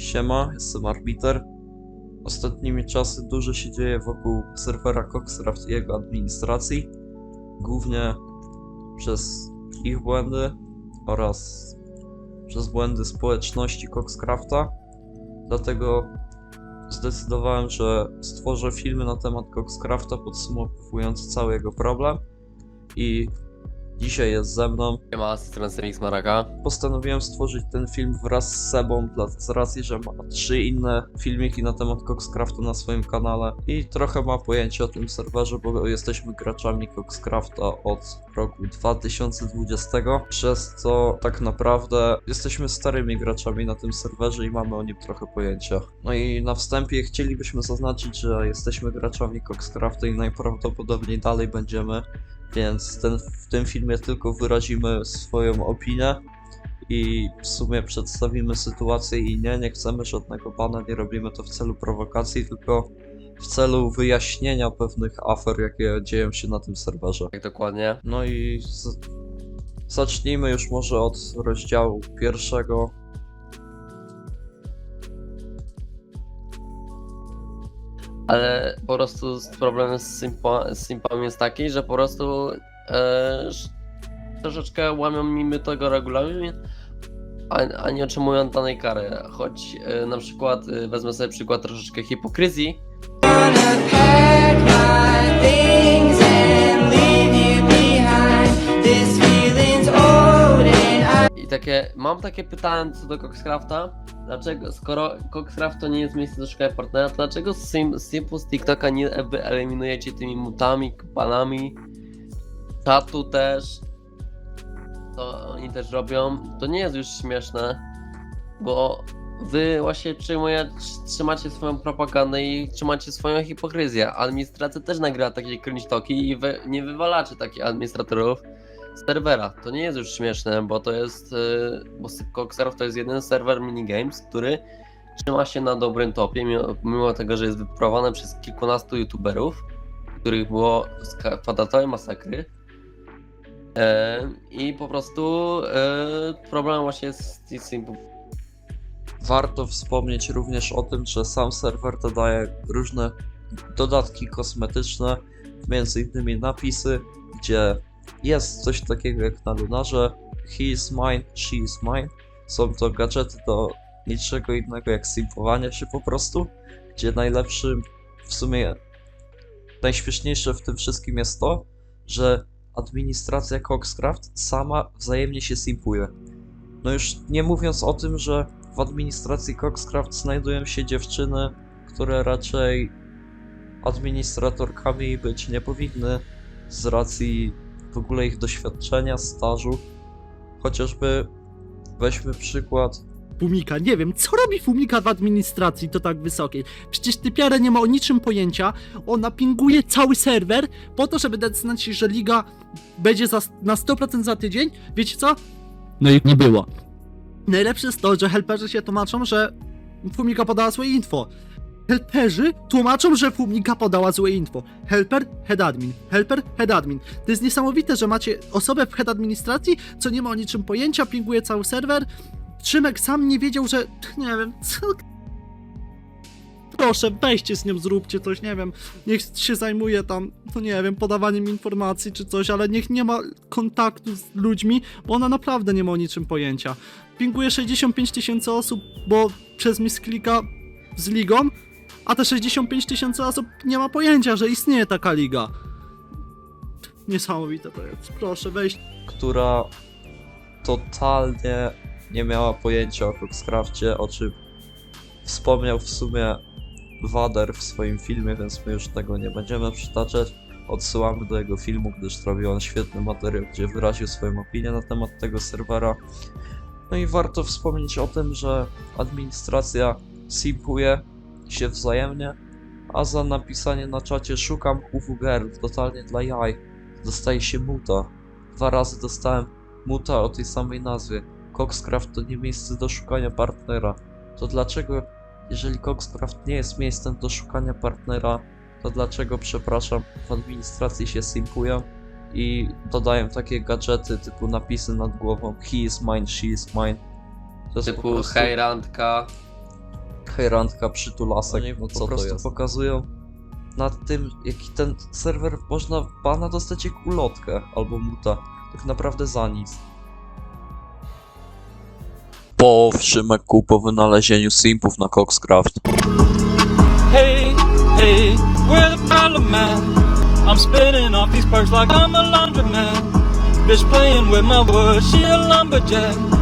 Siema, jestem Arbiter. Ostatnimi czasy dużo się dzieje wokół serwera Coxcraft i jego administracji. Głównie przez ich błędy oraz przez błędy społeczności Coxcrafta. Dlatego zdecydowałem, że stworzę filmy na temat Coxcrafta podsumowujące cały jego problem. I dzisiaj jest ze mną Siema, z strony Semix Maraka. postanowiłem stworzyć ten film wraz z Sebą, dla, z racji, że ma trzy inne filmiki na temat Coxcrafta na swoim kanale i trochę ma pojęcie o tym serwerze, bo jesteśmy graczami Coxcrafta od roku 2020, przez co tak naprawdę jesteśmy starymi graczami na tym serwerze i mamy o nim trochę pojęcia. No i na wstępie chcielibyśmy zaznaczyć, że jesteśmy graczami Coxcrafta i najprawdopodobniej dalej będziemy, więc ten, w tym filmie tylko wyrazimy swoją opinię i w sumie przedstawimy sytuację i nie, nie chcemy żadnego bana, nie robimy to w celu prowokacji, tylko w celu wyjaśnienia pewnych afer, jakie dzieją się na tym serwerze. Tak dokładnie. No i z... zacznijmy już może od rozdziału pierwszego. Ale po prostu problem z, simpa, z simpami jest taki, że po prostu e, troszeczkę łamią mimy tego regulamin, a, a nie otrzymują danej kary. Choć e, na przykład, e, wezmę sobie przykład troszeczkę hipokryzji, I takie, mam takie pytanie co do Coxcrafta. Dlaczego, skoro Coxcraft to nie jest miejsce do szukania partnera, to dlaczego Sim, Simpu z TikToka nie wyeliminujecie tymi mutami, panami, czatu też? To oni też robią. To nie jest już śmieszne, bo wy właśnie przyjmuje, trzymacie swoją propagandę i trzymacie swoją hipokryzję. Administracja też nagrywa takie cringe talki i wy nie wywalacie takich administratorów serwera. To nie jest już śmieszne, bo to jest. Yy, bo Coxerów to jest jeden serwer minigames, który trzyma się na dobrym topie, mimo, tego, że jest wyprowadzony przez kilkunastu youtuberów, których było kwadratowe masakry. E, I po prostu e, problem właśnie jest z. Warto wspomnieć również o tym, że sam serwer dodaje różne dodatki kosmetyczne, między innymi napisy, gdzie jest coś takiego jak na Lunarze He is mine, she is mine. Są to gadżety do niczego innego jak simpowania się po prostu, gdzie najlepszym, w sumie najśmieszniejsze w tym wszystkim jest to, że administracja Coxcraft sama wzajemnie się simpuje. No już nie mówiąc o tym, że w administracji Coxcraft znajdują się dziewczyny, które raczej administratorkami być nie powinny z racji w ogóle ich doświadczenia, stażu. Chociażby weźmy przykład Fumika. Nie wiem, co robi Fumika w administracji to tak wysokiej. Przecież typiara nie ma o niczym pojęcia. Ona pinguje cały serwer po to, żeby dać znać, że liga będzie za, na 100% za tydzień. Wiecie co? No i nie było. Najlepsze jest to, że helperzy się tłumaczą, że Fumika podała złe info. Helperzy tłumaczą, że Fumika podała złe info. Helper, head admin. Helper, head admin. To jest niesamowite, że macie osobę w head administracji, co nie ma o niczym pojęcia, pinguje cały serwer. Szymek sam nie wiedział, że. Nie wiem, co. Proszę, weźcie z nią, zróbcie coś, nie wiem. Niech się zajmuje tam, no nie wiem, podawaniem informacji czy coś, ale niech nie ma kontaktu z ludźmi, bo ona naprawdę nie ma o niczym pojęcia. Pinguje 65 tysięcy osób, bo przez misklika z ligą, a te 65 tysięcy osób nie ma pojęcia, że istnieje taka liga. Niesamowite to jest. Proszę, weź która totalnie nie miała pojęcia o Coxcrafcie, o czym wspomniał w sumie Wader w swoim filmie, więc my już tego nie będziemy przytaczać. Odsyłamy do jego filmu, gdyż zrobił on świetny materiał, gdzie wyraził swoją opinię na temat tego serwera. No i warto wspomnieć o tym, że administracja simpuje się wzajemnie, a za napisanie na czacie szukam UWGR totalnie dla jaj dostaje się muta. Dwa razy dostałem muta o tej samej nazwie. Coxcraft to nie miejsce do szukania partnera. To dlaczego, jeżeli Coxcraft nie jest miejscem do szukania partnera, to dlaczego, przepraszam, w administracji się simpują i dodają takie gadżety typu napisy nad głową He is mine, she is mine. Typu prostu... hej randka. Hejrantka, przytulasek, Oni no po co to prostu jest? pokazują nad tym, jaki ten serwer można bana dostać jak ulotkę albo muta. Tak naprawdę za nic. Po Szymeku po wynalezieniu simpów na Coxcraft. Hey, hey, where the problem at? I'm spinning off these perks like I'm a laundromat. Bitch playing with my wood, she a lumberjack.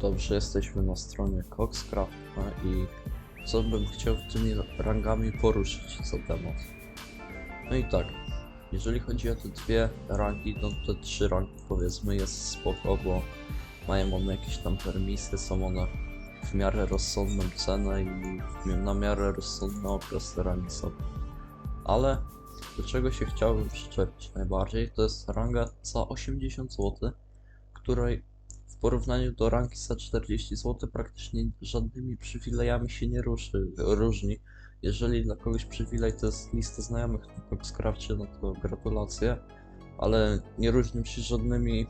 Dobrze, jesteśmy na stronie Coxcrafta i co bym chciał tymi rangami poruszyć za temat. No i tak, jeżeli chodzi o te dwie rangi, no te trzy rangi powiedzmy jest spoko, bo mają one jakieś tam permisy, są one w miarę rozsądną cenę i na miarę rozsądny okres rangi są. Ale do czego się chciałbym przyczepić najbardziej, to jest ranga za 80 zł, której porównaniu do ranki za 40 zł praktycznie żadnymi przywilejami się nie ruszy, różni. Jeżeli dla kogoś przywilej to jest lista znajomych na Coxcrafcie, no to gratulacje, ale nie różnią się żadnymi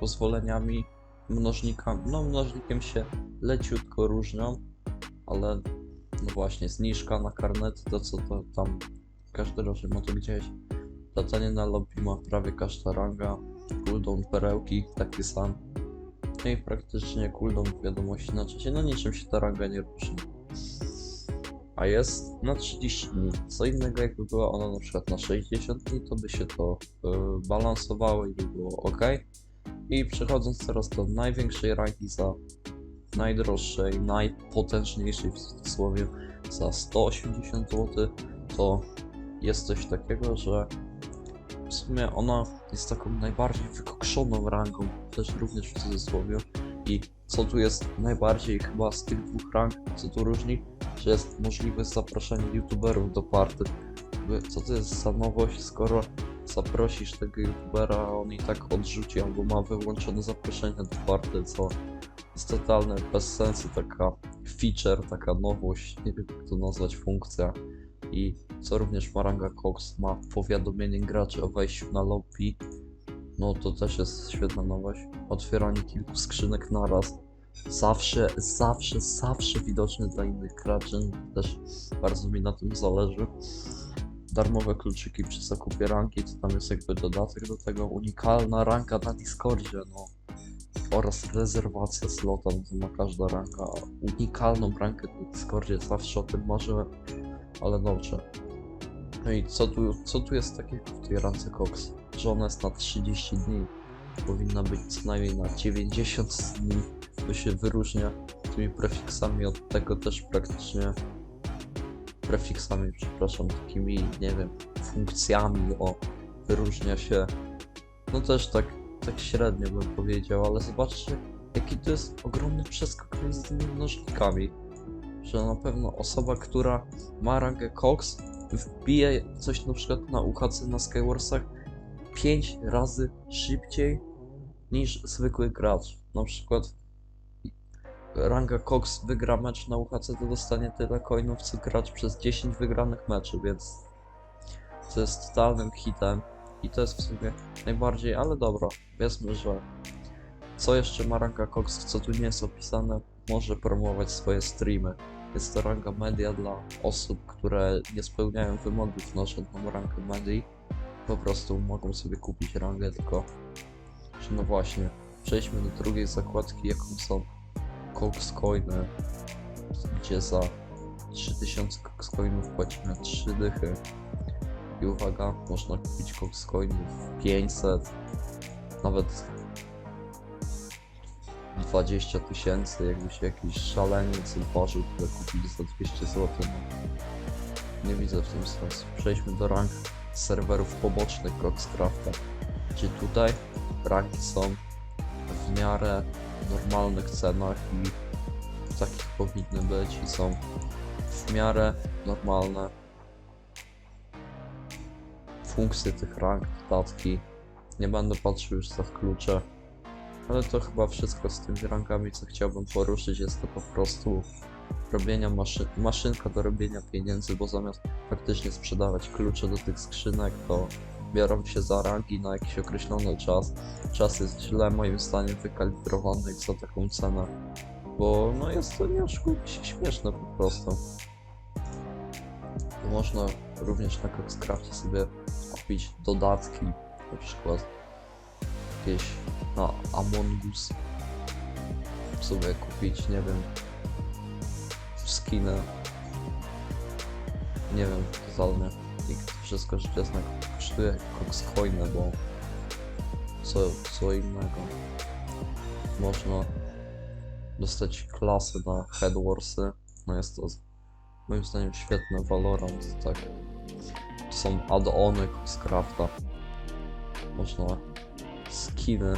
pozwoleniami, mnożnikami. No mnożnikiem się leciutko różnią, ale no właśnie, zniżka na karnety, to co to tam każdy rocznie ma to gdzieś. Latanie na lobby ma prawie każda ranga, cooldown perełki taki sam. I praktycznie cooldown wiadomości na czasie, no niczym się ta ranga nie różni. A jest na 30 dni. Co innego jakby była ona na przykład na 60 dni, to by się to y, balansowało i by było ok. I przechodząc teraz do największej rangi za najdroższej, najpotężniejszej w cudzysłowie za 180 zł, to jest coś takiego, że w sumie ona jest taką najbardziej wykokszoną rangą, też również w cudzysłowie. I co tu jest najbardziej chyba z tych dwóch rang, co tu różni, że jest możliwość zapraszania youtuberów do party. Co to jest za nowość, skoro zaprosisz tego youtubera, a on i tak odrzuci albo ma wyłączone zaproszenie do party, co jest totalne bez sensu, taka feature, taka nowość, nie wiem jak to nazwać, funkcja. I co również Maranga Cox ma powiadomienie graczy o wejściu na lobby. No to też jest świetna nowość. Otwieranie kilku skrzynek naraz. Zawsze, zawsze, zawsze widoczny dla innych graczy. Też bardzo mi na tym zależy. Darmowe kluczyki przy zakupie ranki, to tam jest jakby dodatek do tego. Unikalna ranka na Discordzie, no. Oraz rezerwacja slota, no to ma każda ranka. Unikalną rankę na Discordzie, zawsze o tym marzyłem ale dobrze. No i co tu, co tu jest takiego w tej rance Cox? Że ona jest na 30 dni. Powinna być co najmniej na 90 dni. To się wyróżnia tymi prefiksami od tego też praktycznie prefiksami, przepraszam, takimi, nie wiem, funkcjami, o, wyróżnia się, no też tak, tak średnio bym powiedział, ale zobaczcie, jaki to jest ogromny przeskok między tymi mnożnikami że na pewno osoba, która ma rangę Cox, wbije coś na przykład na UHC na Skywarsach 5 razy szybciej niż zwykły gracz. Na przykład ranga Cox wygra mecz na UHC, to dostanie tyle coinów co gracz przez 10 wygranych meczy, więc to jest totalnym hitem i to jest w sumie najbardziej, ale dobra, powiedzmy, że co jeszcze ma ranga Cox, co tu nie jest opisane, może promować swoje streamy. Jest to ranga media dla osób, które nie spełniają wymogów na żadną rangę medii. Po prostu mogą sobie kupić rangę, tylko że no właśnie, przejdźmy do drugiej zakładki, jaką są Cox Coiny, gdzie za 3000 Cox Coinów płacimy 3 dychy. I uwaga, można kupić Cox Coinów 500, nawet 20 tysięcy, jakby się jakiś szaleniec odważył tyle kupić za 200 zł. Nie widzę w tym sensu. Przejdźmy do rank serwerów pobocznych Coxcrafta. Gdzie tutaj ranki są w miarę normalnych cenach i takich powinny być i są w miarę normalne funkcje tych rank, dodatki. Nie będę patrzył już za klucze. Ale to chyba wszystko z tymi rankami, co chciałbym poruszyć. Jest to po prostu robienia maszyn maszynka do robienia pieniędzy, bo zamiast faktycznie sprzedawać klucze do tych skrzynek, to biorą się za rangi na jakiś określony czas. Czas jest źle moim zdaniem wykalibrowany jak za taką cenę, bo no jest to nie oszukujmy się śmieszne po prostu. Można również na Coxcrafcie sobie kupić dodatki, na przykład jakieś na Among Us. Sobie kupić, nie wiem, skiny, nie wiem, totalnie i wszystko rzecz jasna kosztuje Coxcoiny, bo co, co innego. Można dostać klasy na Headwarsy, no jest to moim zdaniem świetny Valorant, tak. To są add-ony Coxcrafta można skiny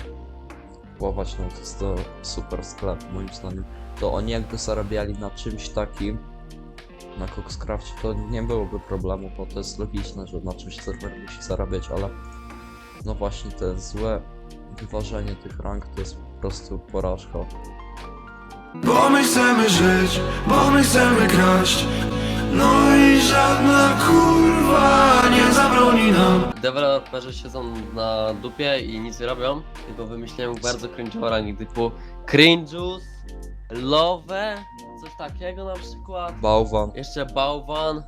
kupować, no to jest to super sklep moim zdaniem. To oni jakby zarabiali na czymś takim, na Coxcrafcie, to nie byłoby problemu, bo to jest logiczne, że na czymś serwer musi zarabiać, ale no właśnie te złe wyważenie tych rank to jest po prostu porażka. Bo my chcemy żyć, bo my chcemy kraść No i żadna kurwa nie zabroni nam Deweloperzy siedzą na dupie i nic nie robią, tylko wymyślają bardzo cringe'owe rangi typu Cringeus, Love, coś takiego na przykład. Bałwan, Jeszcze Bałwan.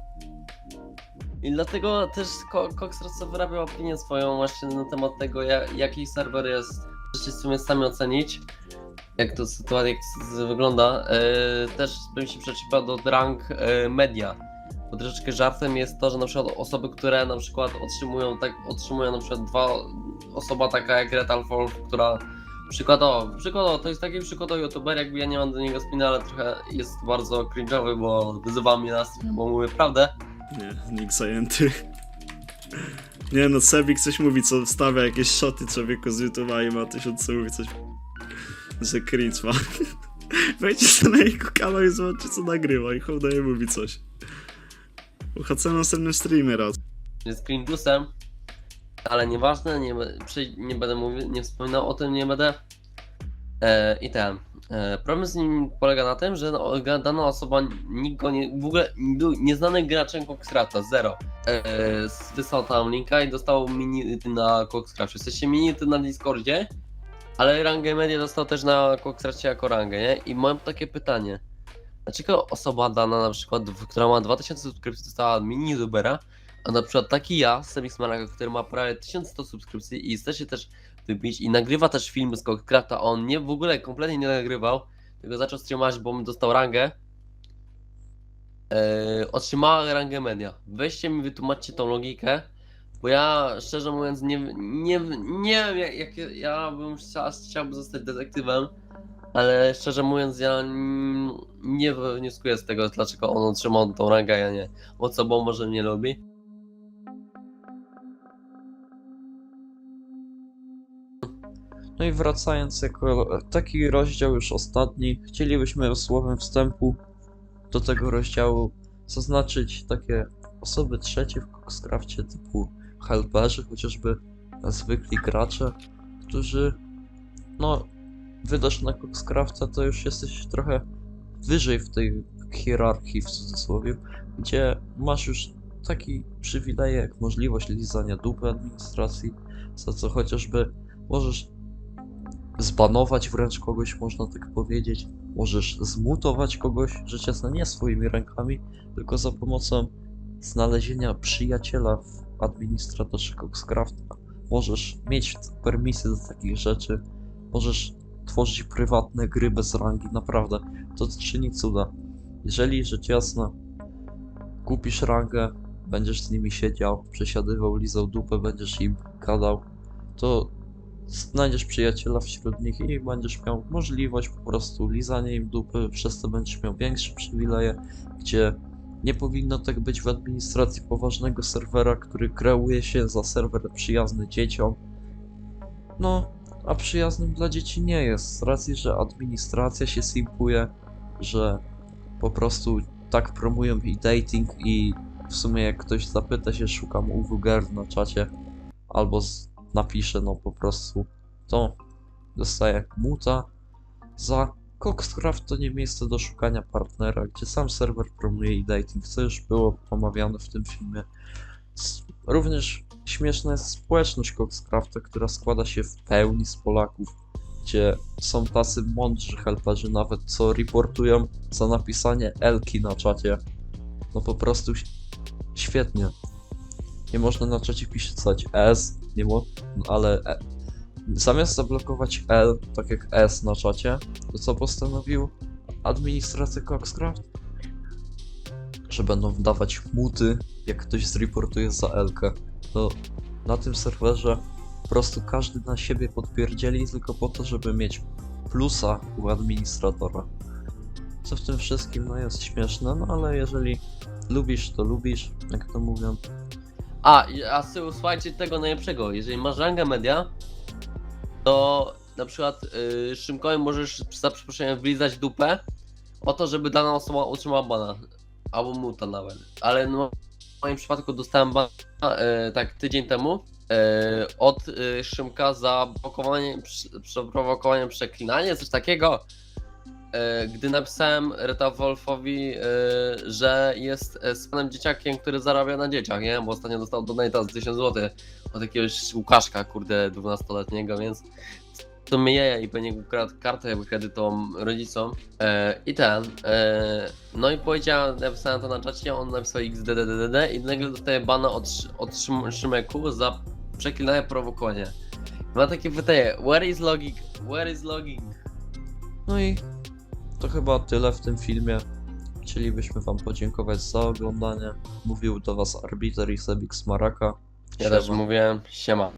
I dlatego też Ko- Coxros wyrabiał opinię swoją właśnie na temat tego, ja- jaki serwer jest. Możecie w sumie sami ocenić, jak to sytuacja jak to wygląda. Yy, też bym się przyczepiał do rank yy, media. Bo troszeczkę żartem jest to, że na przykład osoby, które na przykład otrzymują tak, otrzymują na przykład dwa osoba taka jak Retal Wolf, która przykładowo, przykładowo, to jest taki przykładowy youtuber, jakby ja nie mam do niego spina, ale trochę jest bardzo cringe'owy, bo wyzywa mnie na streamie, bo mówię prawdę. Nie, nikt zajęty. Nie no, Sebik coś mówi, co wstawia jakieś shoty człowieku z YouTube'a i ma tysiące mówi coś, że cringe. Wejdźcie na jego kanał i zobaczcie co nagrywa i hołdaje mówi coś. UHC na następnym streamie raz. jest Cringeusem, ale nieważne, nie, przy- nie będę mówił, nie wspominał o tym, nie będę. E, I ten. E, problem z nim polega na tym, że no, dana osoba nikt go nie, w ogóle był nieznany graczem Coxcrafta, zero. E, s- wysłał tam linka i dostał minity na Coxcrafcie. W sensie minity na Discordzie, ale rangę media dostał też na Coxcrafcie jako rangę, nie? I mam takie pytanie. Dlaczego osoba dana na przykład, która ma 2000 subskrypcji dostała mini youtubera, a na przykład taki ja, Semix Maraga, który ma prawie 1100 subskrypcji i chce się też wybić i nagrywa też filmy z Cockcrafta, a on nie w ogóle kompletnie nie nagrywał, tylko zaczął streamować, bo dostał rangę. Eee, otrzymała rangę media. Weźcie mi wytłumaczcie tą logikę, bo ja szczerze mówiąc nie, nie, nie wiem jak, jak ja bym chciał, chciałby zostać detektywem, ale szczerze mówiąc ja nie wnioskuję z tego, dlaczego on otrzymał tą rangę, a ja nie. Bo co, bo może mnie lubi? No i wracając jako taki rozdział już ostatni, chcielibyśmy słowem wstępu do tego rozdziału zaznaczyć takie osoby trzecie w Coxcrafcie typu helperzy, chociażby zwykli gracze, którzy no wydasz na Coxcrafta to już jesteś trochę wyżej w tej hierarchii w cudzysłowie, gdzie masz już taki przywilej jak możliwość lizania dupy administracji, za co chociażby możesz zbanować wręcz kogoś, można tak powiedzieć. Możesz zmutować kogoś, rzecz jasna nie swoimi rękami, tylko za pomocą znalezienia przyjaciela w administratorze Coxcrafta. Możesz mieć permisy do takich rzeczy, możesz tworzyć prywatne gry bez rangi, naprawdę, to czyni cuda. Jeżeli, rzecz jasna, kupisz rangę, będziesz z nimi siedział, przesiadywał, lizał dupę, będziesz im gadał, to znajdziesz przyjaciela wśród nich i będziesz miał możliwość po prostu lizania im dupy, przez to będziesz miał większe przywileje, gdzie nie powinno tak być w administracji poważnego serwera, który kreuje się za serwer przyjazny dzieciom. No, a przyjaznym dla dzieci nie jest, z racji, że administracja się simpuje, że po prostu tak promują i dating i w sumie jak ktoś zapyta się, szukam UWGR na czacie, albo napisze, no po prostu, to dostaje muta. Za Coxcraft to nie miejsce do szukania partnera, gdzie sam serwer promuje i dating, co już było omawiane w tym filmie. Również śmieszna jest społeczność Coxcrafta, która składa się w pełni z Polaków, gdzie są tacy mądrzy helperzy nawet, co reportują za napisanie Elki na czacie. No po prostu świetnie. Nie można na czacie pisać S, nie mo no ale e zamiast zablokować L, tak jak S na czacie, to co postanowił administracja Coxcraft? Że będą wdawać muty, jak ktoś zreportuje za Elkę. To na tym serwerze po prostu każdy na siebie podpierdzieli tylko po to, żeby mieć plusa u administratora. Co w tym wszystkim no jest śmieszne, no ale jeżeli lubisz, to lubisz, jak to mówią. A, a słuchajcie tego najlepszego. Jeżeli masz rangę media, to na przykład Szymkowi możesz za przeproszeniem wlizać dupę o to, żeby dana osoba otrzymała bana. Albo muta nawet. Ale no, w moim przypadku dostałem bana yy, tak tydzień temu yy, od yy, Szymka za blokowanie, przeprowokowanie przeklinanie, coś takiego. E, gdy napisałem Reta Wolfowi, e, że jest e, z panem dzieciakiem, który zarabia na dzieciach, nie? Bo ostatnio dostał donata z 1000 zł od jakiegoś Łukaszka, kurde, 12-letniego, więc to mnie i pewnie ukradł kartę kredytową rodzicom. I ten. No i powiedziałem, napisałem to na czacie, on napisał XDDDD i nagle dostaje bana od, od Szym, Szymeku za przeklinanie prowokowanie. Ma takie pytanie, where is logic? Where is logic? No i to chyba tyle w tym filmie. Chcielibyśmy wam podziękować za oglądanie. Mówił do was Arbiter i Sebix Maraka. Ja też Siema. mówiłem, siema.